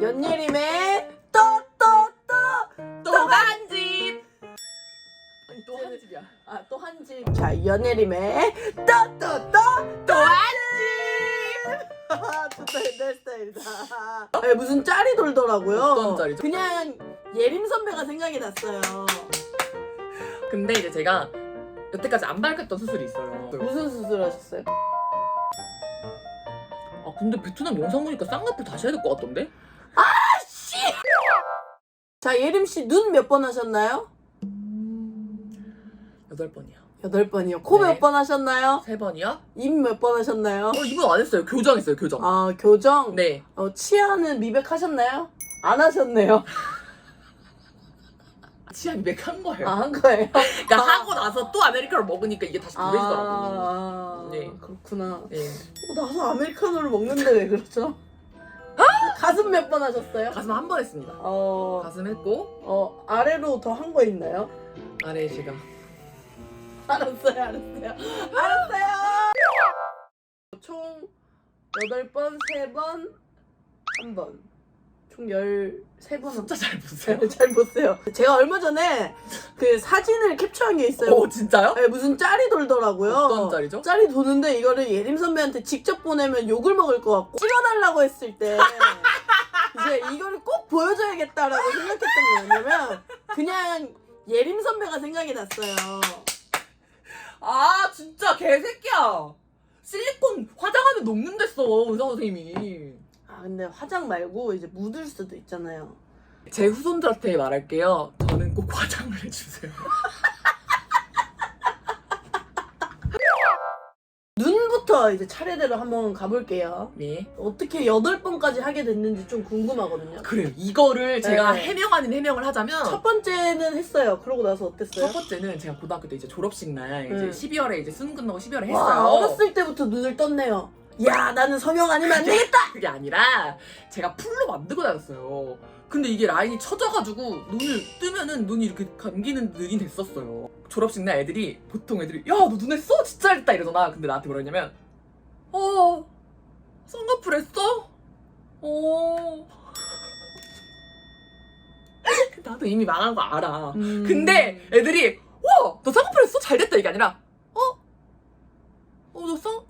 연예림의 또또또 또한집 아니 또 한 집이야 아 또 한 집. 자 연예림의 또또또 또한집 좋다 내 스타일이다. 아니, 무슨 짤이 돌더라고요. 어떤 짤이죠? 그냥 예림 선배가 생각이 났어요. 근데 이제 제가 여태까지 안 밝혔던 수술이 있어요 무슨 수술 하셨어요? 아 근데 베트남 영상 보니까 쌍꺼풀 다시 해야 될 것 같던데? 자 예림 씨 눈 몇 번 하셨나요? 여덟 번이요 여덟 번이요. 코몇 네. 번 하셨나요? 세 번이요? 입 몇 번 하셨나요? 어 이분 안 했어요 교정했어요 교정 아 교정. 네 어, 치아는 미백하셨나요? 안 하셨네요. 치아 미백한 거예요 아 한 거예요. 그러니까 하고 나서 또 아메리카노 먹으니까 이게 다시 부해지더라고요 아, 네. 그렇구나. 네. 어, 나서 아메리카노를 먹는데 왜 그렇죠? 가슴 몇 번 하셨어요? 가슴 한 번 했습니다 어, 가슴 했고 어 아래로 더 한 거 있나요? 아래 제가 알았어요, 알았어요, 알았어요. 총 8번, 3번, 1번. 총 13번. 숫자 잘 보세요 잘, 잘 보세요. 제가 얼마 전에 그 사진을 캡처한 게 있어요. 어 진짜요? 네, 무슨 짤이 돌더라고요. 어떤 짤이죠? 짤이 도는데 이거를 예림 선배한테 직접 보내면 욕을 먹을 것 같고 찍어달라고 했을 때 이제 이거를 꼭 보여줘야겠다라고 생각했던 게 뭐냐면 그냥 예림 선배가 생각이 났어요. 아 진짜 개새끼야 실리콘 화장하면 녹는댔어 의사 선생님이 아 근데 화장 말고 이제 묻을 수도 있잖아요. 제 후손들한테 말할게요 저는 꼭 화장을 해주세요 눈부터 이제 차례대로 한번 가볼게요. 네 어떻게 8번까지 하게 됐는지 좀 궁금하거든요. 그래요 이거를 제가 네. 해명 아닌 해명을 하자면 첫 번째는 했어요. 그러고 나서 어땠어요? 첫 번째는 제가 고등학교 때 이제 졸업식 날 이제 네. 12월에 이제 수능 끝나고 12월에 했어요. 와, 어렸을 때부터 눈을 떴네요. 야, 나는 성형 아니면 안 되겠다! 그게 아니라 제가 풀로 만들고 다녔어요. 근데 이게 라인이 쳐져가지고 눈을 뜨면은 눈이 이렇게 감기는 눈이 됐었어요. 졸업식 날 애들이 보통 애들이 야 너눈 했어? 진짜 했다 이러잖아. 근데 나한테 뭐라 했냐면 어 쌍꺼풀 했어? 어 나도 이미 망한 거 알아. 음. 근데 애들이 와! 너 쌍꺼풀 했어? 잘 됐다 이게 아니라 어? 어, 너 쌍...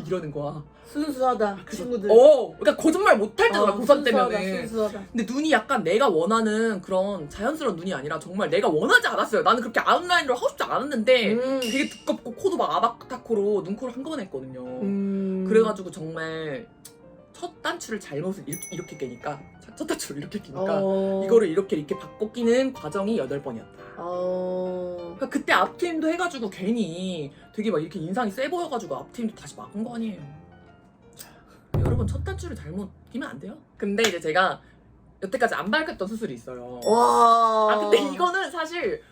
어... 이러는 거야. 순수하다, 그래서- 친구들. 어, 그러니까 거짓말 못할 때잖아, 어, 고3 순수하다, 때면은. 순수하다. 근데 눈이 약간 내가 원하는 그런 자연스러운 눈이 아니라 정말 내가 원하지 않았어요. 나는 그렇게 아웃라인으로 하고 싶지 않았는데 음. 되게 두껍고 코도 막 아바타코로 눈코를 한꺼번에 했거든요. 음. 그래가지고 정말 첫 단추를 잘못을 이렇게, 이렇게 깨니까 첫 단추를 이렇게 끼니까 어. 이거를 이렇게 이렇게 바꿔 끼는 과정이 8번이었다. 어. 그러니까 그때 앞팀도 해가지고 괜히 되게 막 이렇게 인상이 세 보여가지고 앞팀도 다시 막은 거 아니에요. 자, 여러분 첫 단추를 잘못 끼면 안 돼요. 근데 이제 제가 여태까지 안 밝혔던 수술이 있어요. 와. 아 근데 이거는 사실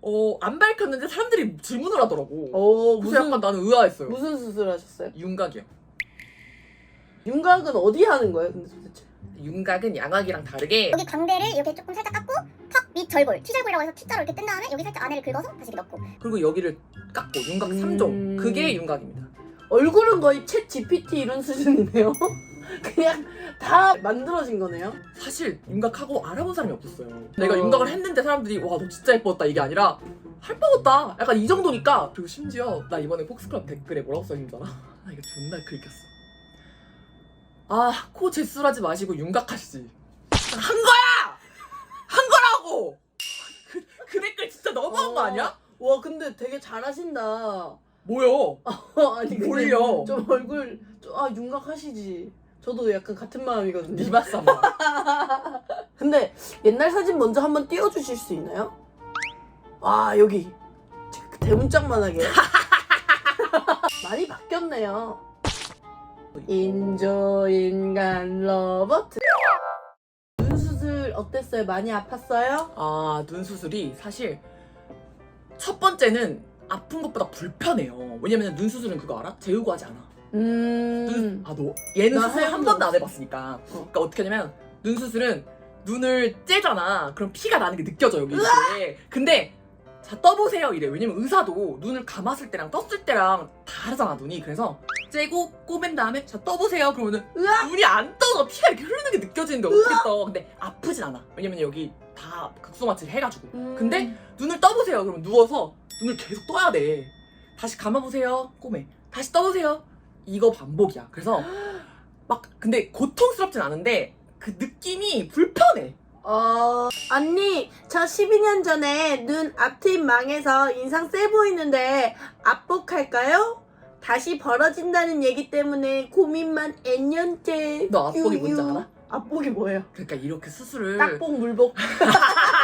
어, 안 밝혔는데 사람들이 질문을 하더라고. 어, 그래서 무슨, 약간 나는 의아했어요. 무슨 수술 하셨어요? 윤곽이요. 윤곽은 어디 하는 거예요, 근데 도대체? 윤곽은 양악이랑 다르게 여기 광대를 이렇게 조금 살짝 깎고 턱 밑 절골 T절골이라고 해서 T자로 이렇게 뜬 다음에 여기 살짝 안에를 긁어서 다시 이렇게 넣고 그리고 여기를 깎고 윤곽 음. 3종 그게 윤곽입니다. 얼굴은 거의 챗 GPT 이런 수준이네요. 그냥 다 만들어진 거네요. 사실 윤곽하고 알아본 사람이 없었어요. 내가 어. 윤곽을 했는데 사람들이 와 너 진짜 예뻤다 이게 아니라 할 뻔했다. 약간 이 정도니까 그리고 심지어 나 이번에 폭스클럽 댓글에 뭐라고 써있는 줄 알아? 나 이거 존나 긁혔어. 아 코 제술하지 마시고 윤곽하시지. 한 거야! 한 거라고! 그, 그 댓글 진짜 너무한 거 아니야? 와, 근데 되게 잘하신다. 뭐요? 어, 아니 근데 뭘요? 좀 얼굴 좀, 아 윤곽 하시지. 저도 약간 같은 마음이거든요. 니바싸마. 근데 옛날 사진 먼저 한번 띄워주실 수 있나요? 와 여기 대문짝만하게 많이 바뀌었네요. 인조 인간 로버트 눈 수술 어땠어요? 많이 아팠어요? 아, 눈 수술이 사실 첫 번째는 아픈 것보다 불편해요. 왜냐면 눈 수술은 그거 알아? 재우고 하지 않아. 음. 눈, 아, 너 얘는 나 수술 한 번도 적안 해봤으니까. 어. 그러니까 어떻게 하냐면 눈 수술은 눈을 째잖아. 그럼 피가 나는 게 느껴져 여기 이렇게. 근데 자 떠보세요 이래. 왜냐면 의사도 눈을 감았을 때랑 떴을 때랑 다르잖아 눈이. 그래서 째고 꼬맨 다음에 자 떠보세요. 그러면은 으악! 눈이 안 떠서 피가 이렇게 흐르는 게 느껴지는데 어떻게 떠 근데 아프진 않아. 왜냐면 여기 다 극소마취 해가지고. 음. 근데 눈을 떠보세요. 그러면 누워서 눈을 계속 떠야 돼. 다시 감아보세요 꼬매. 다시 떠보세요. 이거 반복이야. 그래서 막 근데 고통스럽진 않은데 그 느낌이 불편해. 어, 언니, 저 12년 전에 눈 앞트임 망해서 인상 세 보이는데 압복할까요? 다시 벌어진다는 얘기 때문에 고민만 N년째. 너 압복이 뭔지 유유. 알아? 압복이 뭐예요? 그러니까 이렇게 수술을 딱복 물복.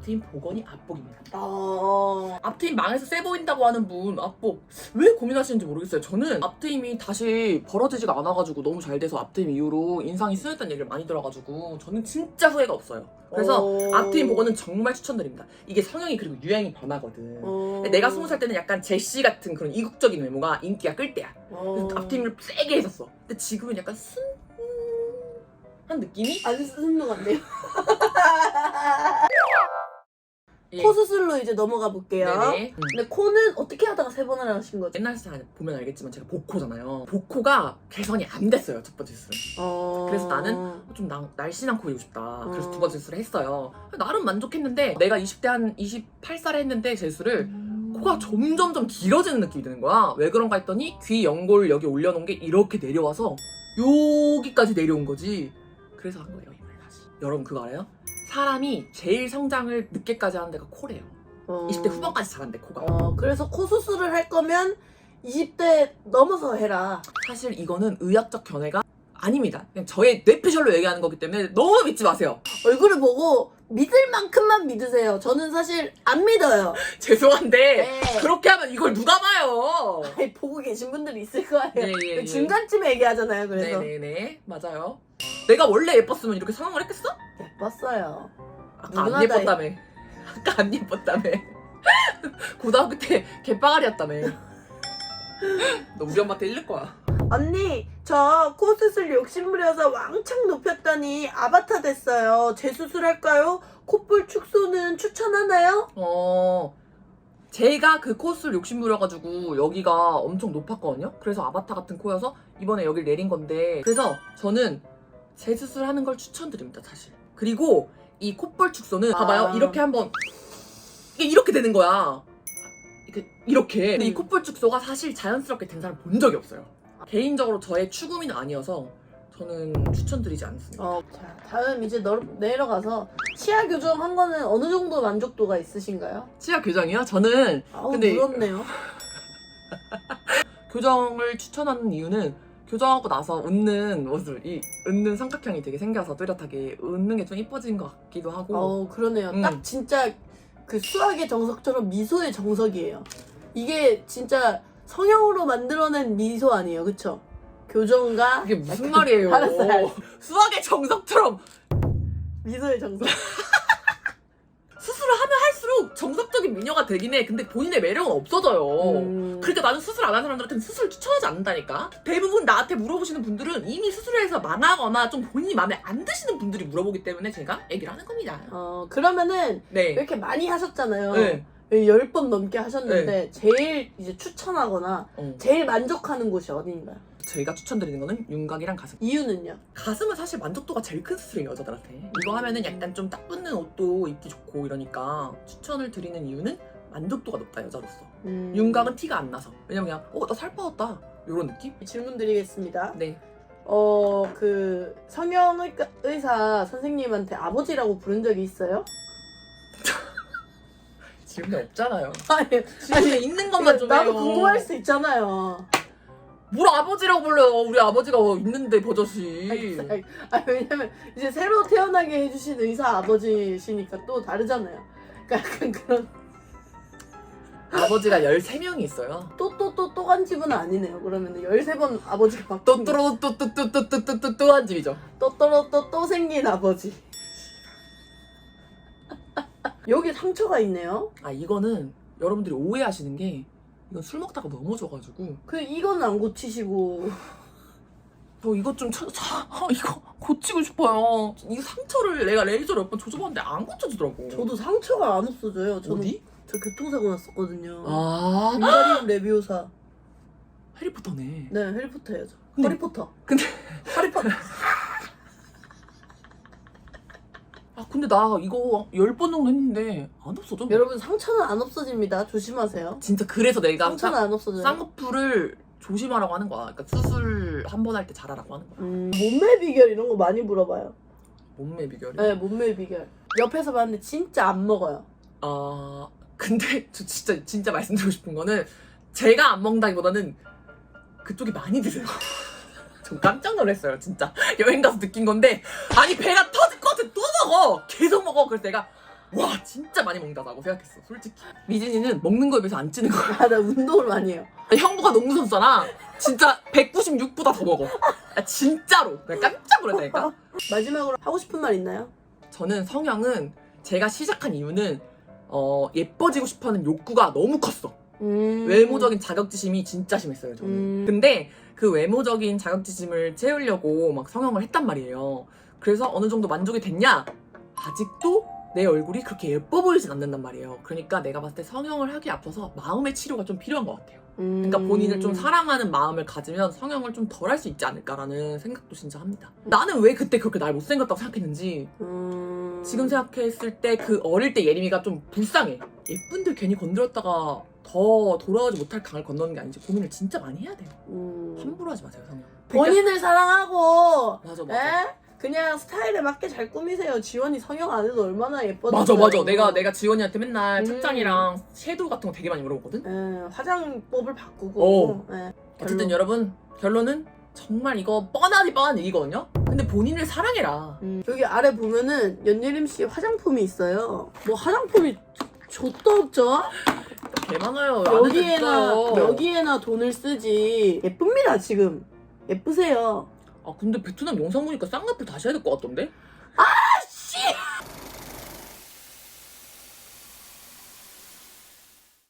앞트임 복원이 압복입니다 어. 앞트임 망해서 세 보인다고 하는 분 앞복 왜 고민하시는지 모르겠어요. 저는 앞트임이 다시 벌어지지가 않아가지고 너무 잘 돼서 앞트임 이후로 인상이 쓰였다는 얘기를 많이 들어가지고 저는 진짜 후회가 없어요. 그래서 어. 앞트임 복원은 정말 추천드립니다. 이게 성형이 그리고 유행이 변하거든. 어. 내가 스무 살 때는 약간 제시 같은 그런 이국적인 외모가 인기가 끌 때야. 그래서 어. 앞트임을 세게 했었어. 근데 지금은 약간 순한 느낌이? 안 쓰는 것 같네요. 예. 코 수술로 이제 넘어가 볼게요. 네네. 음. 근데 코는 어떻게 하다가 세 번을 하신 거죠? 옛날 사진 보면 알겠지만 제가 복코잖아요. 복코가 개선이 안 됐어요 첫 번째 수술. 어. 그래서 나는 좀 나- 날씬한 코이고 싶다. 그래서 어. 두 번째 수술을 했어요. 나름 만족했는데 내가 20대 한 28살에 했는데 제수를 음. 코가 점점점 길어지는 느낌이 드는 거야. 왜 그런가 했더니 귀 연골 여기 올려놓은 게 이렇게 내려와서 여기까지 내려온 거지. 그래서 한 거예요 이번에 다시. 여러분 그거 알아요? 사람이 제일 성장을 늦게까지 하는 데가 코래요. 어. 20대 후반까지 자란대 코가. 어, 그래서 코 수술을 할 거면 20대 넘어서 해라. 사실 이거는 의학적 견해가 아닙니다. 그냥 저의 뇌피셜로 얘기하는 거기 때문에 너무 믿지 마세요. 얼굴을 보고 믿을 만큼만 믿으세요. 저는 사실 안 믿어요. 죄송한데 네. 그렇게 하면 이걸 누가 봐요? 아니, 보고 계신 분들이 있을 거예요. 네, 예, 예. 중간쯤에 얘기하잖아요. 그래서 네네네 맞아요. 내가 원래 예뻤으면 이렇게 성형을 했겠어? 예뻤어요. 아까 안 누구나 다 예뻤다며. 아까 안 예뻤다며. 고등학교 때 개빠가리였다며. 너 우리 엄마한테 일릴 거야. 언니, 저 코 수술 욕심 부려서 왕창 높였더니 아바타 됐어요. 재수술할까요? 콧볼 축소는 추천하나요? 어. 제가 그 코스를 욕심부려가지고 여기가 엄청 높았거든요. 그래서 아바타 같은 코여서 이번에 여기를 내린 건데 그래서 저는 재수술 하는 걸 추천드립니다, 사실. 그리고 이 콧볼 축소는 아. 봐봐요. 이렇게 한번 이게 이렇게 되는 거야. 이렇게. 근데 이 음. 콧볼 축소가 사실 자연스럽게 된 사람 본 적이 없어요. 개인적으로 저의 추구미는 아니어서 저는 추천드리지 않습니다. 어, 자, 다음 이제 너, 내려가서 치아 교정한 거는 어느 정도 만족도가 있으신가요? 치아 교정이요? 저는 아우, 근데- 물었네요. 교정을 추천하는 이유는 교정하고 나서 웃는 모습, 이 웃는 삼각형이 되게 생겨서 뚜렷하게 웃는 게 좀 이뻐진 것 같기도 하고 어, 그러네요. 음. 딱 진짜 그 수학의 정석처럼 미소의 정석이에요. 이게 진짜 성형으로 만들어낸 미소 아니에요, 그쵸? 교정과 이게 무슨 약간- 말이에요? 알았어요. 수학의 정석처럼 미소의 정석. 수술을 하면 정석적인 미녀가 되긴 해. 근데 본인의 매력은 없어져요. 음. 그러니까 나는 수술 안 한 사람들한테는 수술 추천하지 않는다니까. 대부분 나한테 물어보시는 분들은 이미 수술을 해서 망하거나 좀 본인이 마음에 안 드시는 분들이 물어보기 때문에 제가 얘기를 하는 겁니다. 어, 그러면은 네. 이렇게 많이 하셨잖아요. 네. 10번 넘게 하셨는데 제일 이제 추천하거나 어. 제일 만족하는 곳이 어딘가요? 제가 추천드리는 거는 윤곽이랑 가슴. 이유는요? 가슴은 사실 만족도가 제일 큰 수술이에요 여자들한테 이거 하면은 약간 좀 딱 붙는 옷도 입기 좋고 이러니까 추천을 드리는 이유는 만족도가 높다 여자로서 음. 윤곽은 티가 안 나서 왜냐면 그냥 어나 살 빠졌다 이런 느낌? 질문 드리겠습니다. 네 어, 그 성형외과 의사 선생님한테 아버지라고 부른 적이 있어요? 질문이 없잖아요 아니, 질문에 있는 것만 좀 나도 궁금할 수 있잖아요. 뭘 아버지라고 불러요 우리 아버지가 있는데 버젓이 아니, 왜냐면 이제 새로 태어나게 해주신 의사 아버지시니까 또 다르잖아요. 그러니까 약간 그런 아버지가 13명이 있어요 또 또 또또간 집은 아니네요. 그러면 13번 아버지가 바뀐 거. 또또또또또또또또한 집이죠 또 떨어 또또 생긴 아버지. 여기 상처가 있네요. 아 이거는 여러분들이 오해하시는 게 이건 술 먹다가 넘어져가지고 그 이건 안 고치시고 저 이것 좀 찾아, 자, 아, 이거 고치고 싶어요. 이 상처를 내가 레이저로 몇 번 조져봤는데 안 고쳐지더라고. 저도 상처가 안 없어져요. 저는 어디? 저 교통사고 났었거든요. 아, 인가리움 레비오사. 해리포터네. 네 해리포터 해야죠. 근데- 해리포터. 근데 해리포터. 아 근데 나 이거 열번 정도 했는데 안 없어져. 여러분 상처는 안 없어집니다. 조심하세요. 진짜 그래서 내가 상처는 안 없어져요. 쌍꺼풀을 조심하라고 하는 거야. 그러니까 수술 한 번 할 때 잘하라고 하는 거야. 음, 몸매 비결 이런 거 많이 물어봐요. 몸매 비결이. 네 몸매 비결. 옆에서 봤는데 진짜 안 먹어요. 아 근데 저 진짜 진짜 말씀드리고 싶은 거는 제가 안 먹는다기보다는 그쪽이 많이 드세요. 저 깜짝 놀랐어요 진짜 여행 가서 느낀 건데 아니 배가 또 먹어 계속 먹어 그래서 내가 와 진짜 많이 먹는다고 생각했어 솔직히 미진이는 먹는 거에 비해서 안 찌는 거야 아 나 운동을 많이 해요. 형부가 농구 선수잖아 진짜 196보다 더 먹어 아, 진짜로 내가 깜짝 놀랐다니까 마지막으로 하고 싶은 말 있나요? 저는 성형은 제가 시작한 이유는 어, 예뻐지고 싶어하는 욕구가 너무 컸어. 음. 외모적인 자격지심이 진짜 심했어요, 저는. 음. 근데 그 외모적인 자격지심을 채우려고 막 성형을 했단 말이에요. 그래서 어느 정도 만족이 됐냐? 아직도 내 얼굴이 그렇게 예뻐 보이진 않는단 말이에요. 그러니까 내가 봤을 때 성형을 하기 앞서서 마음의 치료가 좀 필요한 것 같아요. 음. 그러니까 본인을 좀 사랑하는 마음을 가지면 성형을 좀 덜 할 수 있지 않을까라는 생각도 진짜 합니다. 나는 왜 그때 그렇게 날 못생겼다고 생각했는지 음. 지금 생각했을 때 그 어릴 때 예림이가 좀 불쌍해. 예쁜데 괜히 건드렸다가 더 돌아오지 못할 강을 건너는 게 아닌지 고민을 진짜 많이 해야 돼요. 음. 함부로 하지 마세요, 성형. 본인을 사랑하고 맞아, 에? 맞아. 그냥 스타일에 맞게 잘 꾸미세요. 지원이 성형 안 해도 얼마나 예뻐. 맞아, 맞아. 내가 내가 지원이한테 맨날 음. 착장이랑 섀도우 같은 거 되게 많이 물어보거든. 에, 화장법을 바꾸고. 어. 에. 어쨌든 결론. 여러분 결론은 정말 이거 뻔하디 뻔한 얘기거든요. 근데 본인을 사랑해라. 음, 여기 아래 보면은 연예림 씨 화장품이 있어요. 뭐 화장품이 좆도 없죠? 개 많아요. 여기에나 있어요. 여기에나 돈을 쓰지. 예쁩니다 지금. 예쁘세요. 아 근데 베트남 영상 보니까 쌍꺼풀 다시 해야 될 것 같던데?